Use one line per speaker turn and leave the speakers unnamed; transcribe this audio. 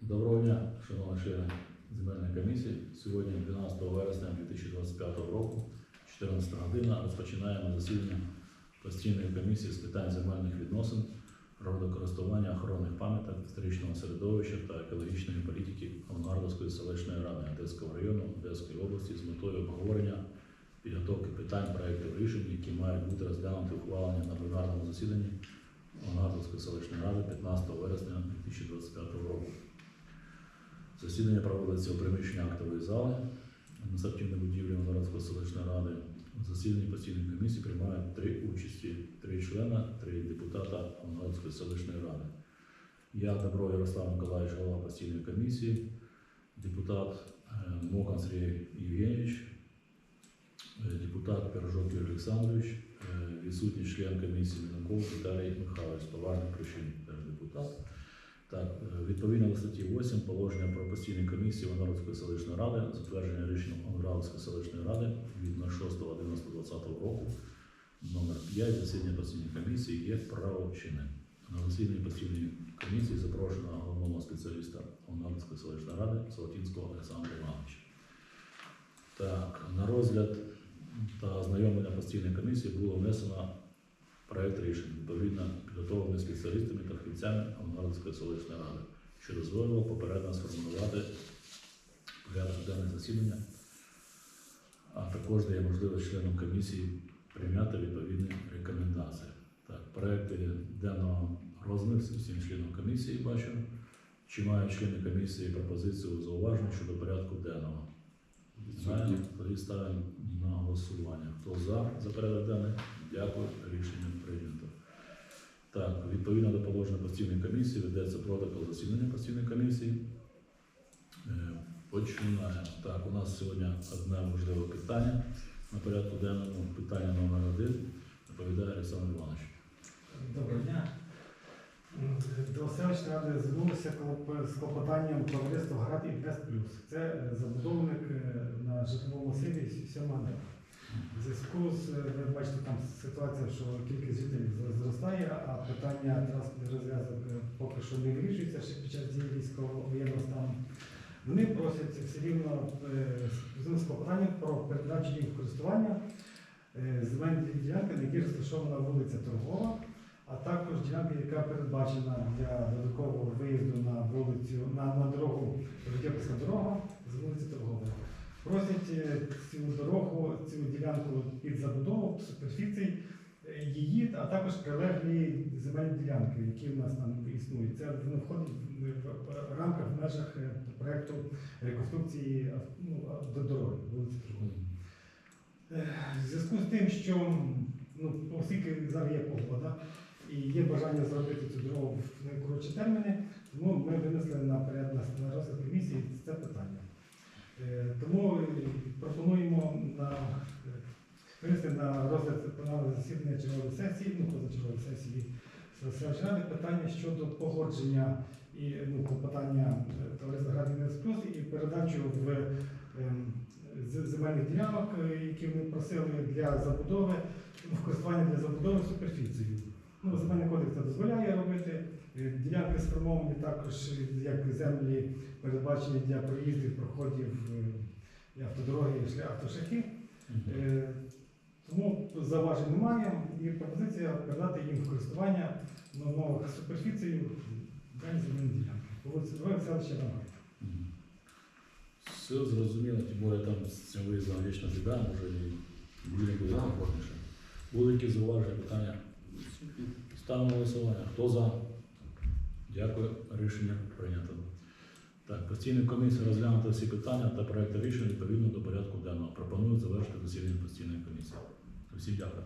Доброго дня, шановні члени земельної комісії. Сьогодні, 12 вересня 2025 року, 14 година, розпочинаємо засідання постійної комісії з питань земельних відносин, природокористування охоронних пам'яток, історичного середовища та екологічної політики Авангардовської селищної ради Одеського району Одеської області з метою обговорення підготовки питань проєктів рішень, які мають бути розглянуті ухвалення на пленарному засіданні Авангардовської селищної ради 15 вересня 2025 року. Засідання проводиться у приміщенні актової зали адміністративної будівлі Волгоградської селищної ради. В засіданні постійної комісії приймають три участі, три члена, три депутата Волгоградської селищної ради. Я Добро Ярослав Миколаївич, голова постійної комісії, депутат е, Мокан Сергій Євгенійович, е, депутат Пирожок Юрій Олександрович, е, відсутній член комісії Мінаков Віталій Михайлович, з поважних причин. Так, відповідно до статті 8 положення про постійні комісії Вонородської селищної ради, затвердження рішення Вонородської селищної ради від 06.11.2020 року, номер 5 засідання постійної комісії є правочинним. На засіданні постійної комісії запрошено головного спеціаліста Вонородської селищної ради Солотінського Олександра Івановича. Так, на розгляд та ознайомлення постійної комісії було внесено проект рішень, відповідно підготовлений спеціалістами та фахівцями Авангардської селищної ради, що дозволило попередньо сформулювати порядок денного засідання, а також дає можливість членам комісії прийняти відповідні рекомендації. Так, проекти денного розмився всім членам комісії бачу. Чи мають члени комісії пропозицію зауважень щодо порядку денного? Знаємо, тоді ставимо на голосування. Хто за за порядок денний? Дякую, рішення прийнято. Так, відповідно до положення постійної комісії ведеться протокол засідання постійної комісії. Е, Починаємо. Так, у нас сьогодні одне важливе питання на порядку денному. Питання номер один. Доповідає Олександр Іванович.
Доброго дня. До селищної ради звернулися з клопотанням товариства Град Інвест Плюс. Це забудовник е, на житловому масиві Сьомана. В зв'язку з е, ви бачите там ситуація, що кількість жителів зростає, а питання транспортних розв'язок е, поки що не вирішується ще під час дії військового воєнного стану. Вони просять все рівно е, з клопотанням про передачу їм користування земельної ділянки, на якій розташована вулиця Торгова а також ділянка, яка передбачена для додаткового виїзду на вулицю на, на дорогу Житєпська дорога з вулиці Торгової. Просять е, цю дорогу, цю ділянку під забудову суперфіцій е, її, а також прилеглі земельні ділянки, які в нас там існують. Це воно входить в, в, рамках в межах е, проекту реконструкції ну, до дороги вулиці. Е, В зв'язку з тим, що ну, оскільки зараз є погода і є бажання зробити цю дорогу в найкоротші терміни, тому ми винесли на поряд на, на розгляд комісії це питання. Е, е, пропонуємо на, е, винести на розгляд пленарного засідання чергової сесії, ну позачергової сесії ради питання щодо погодження і ну, клопотання е, товариства Градів Плюс і передачу в ем, земельних ділянок, е, які вони просили для забудови, ну, в користування для забудови суперфіцією. Ну, земельний кодекс це дозволяє робити. Е, Ділянки сформовані також е, як землі передбачені для проїздів, проходів е, і автодороги, і шля- автошляхи. Е, Тому зауважень немає і пропозиція передати їм в користування на нових суперфіцію дані земельні ділянки. Дороги селища немає.
Мгм. Все зрозуміло, тим більше там з цим виїздом вічна біда, може і буде буде комфортніше. Були зауваження, питання? Ставимо голосування. Хто за? Дякую. Рішення прийнято. Так, постійна комісія розглянула всі питання та проекти рішень відповідно до порядку денного. Пропоную завершити засідання постійної комісії. Усім дякую.